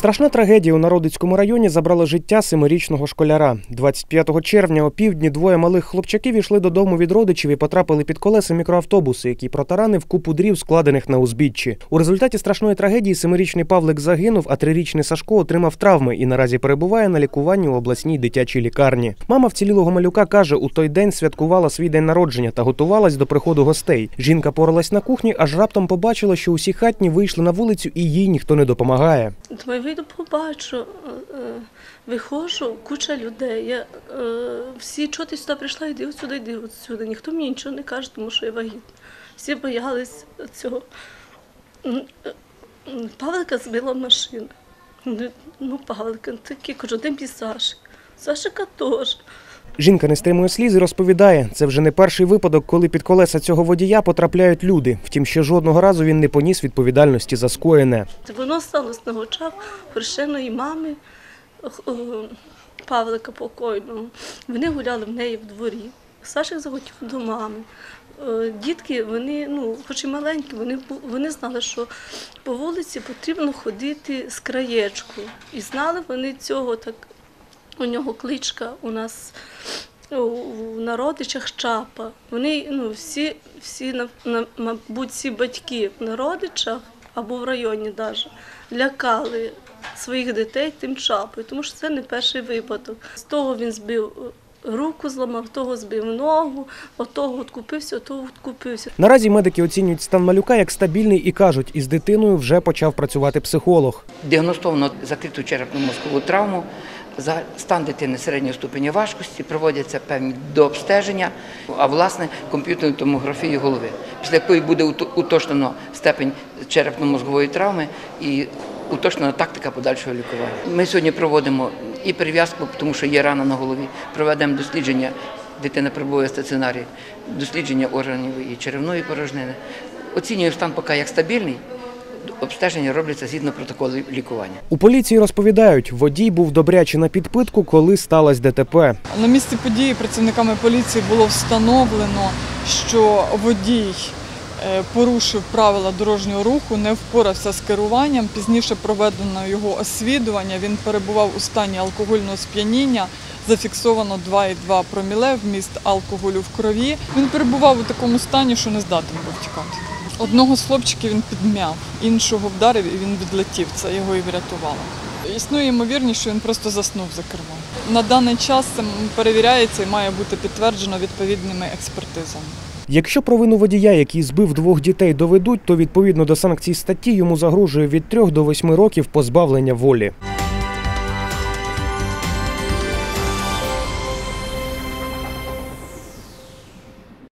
Страшна трагедія у Народицькому районі забрала життя семирічного школяра. 25 червня о півдні двоє малих хлопчаків йшли додому від родичів і потрапили під колеса мікроавтобуса, який протаранив купу дрів, складених на узбіччі. У результаті страшної трагедії семирічний Павлик загинув, а трирічний Сашко отримав травми і наразі перебуває на лікуванні у обласній дитячій лікарні. Мама вцілілого малюка каже, у той день святкувала свій день народження та готувалась до приходу гостей. Жінка поралась на кухні, аж раптом побачила, що усі хатні вийшли на вулицю і їй ніхто не допомагає. Думаю, вийду побачу, е, е, виходжу, куча людей. Я, е, всі, чого ти сюди прийшла, йди от сюди, йди от сюди. Ніхто мені нічого не каже, тому що я вагітна. Всі боялись цього. Павлика збила машина. Ну, Ну, Павлика, такий, кажу, де мій Сашик? Сашика теж. Жінка не стримує сліз і розповідає, це вже не перший випадок, коли під колеса цього водія потрапляють люди. Втім, ще жодного разу він не поніс відповідальності за скоєне. Воно сталося на очах хрещеної мами е, Павлика покойного. Вони гуляли в неї в дворі. Сашик захотів до мами. Е, Дітки, вони, ну, хоч і маленькі, вони, вони знали, що по вулиці потрібно ходити з краєчку. І знали вони цього так. У нього кличка у нас у народичах чапа. Вони ну, всі, всі на, на, мабуть, всі батьки в народичах або в районі навіть лякали своїх дітей тим чапою, тому що це не перший випадок. З того він збив е, руку, зламав, того збив ногу, отого от отого от купився. Наразі медики оцінюють стан малюка як стабільний і кажуть, із дитиною вже почав працювати психолог. Діагностовано закриту черепно-мозкову травму. За стан дитини середнього ступеня важкості проводяться певні дообстеження, а власне комп'ютерну томографію голови, після якої буде уто- уточнено степень черепно-мозгової травми і уточнена тактика подальшого лікування. Ми сьогодні проводимо і перев'язку, тому що є рана на голові, проведемо дослідження. Дитина перебуває в стаціонарі, дослідження органів і черевної порожнини. Оцінюємо стан поки як стабільний. Обстеження робляться згідно протоколу лікування. У поліції розповідають, водій був добряче на підпитку, коли сталося ДТП. На місці події працівниками поліції було встановлено, що водій е, порушив правила дорожнього руху, не впорався з керуванням. Пізніше проведено його освідування. Він перебував у стані алкогольного сп'яніння. Зафіксовано 2,2 проміле вміст алкоголю в крові. Він перебував у такому стані, що не здатен був тікати. Одного з хлопчиків він підмяв, іншого вдарив і він відлетів. Це його і врятувало. Існує ймовірність, що він просто заснув за кермом. На даний час це перевіряється і має бути підтверджено відповідними експертизами. Якщо провину водія, який збив двох дітей, доведуть, то відповідно до санкцій статті йому загрожує від 3 до 8 років позбавлення волі.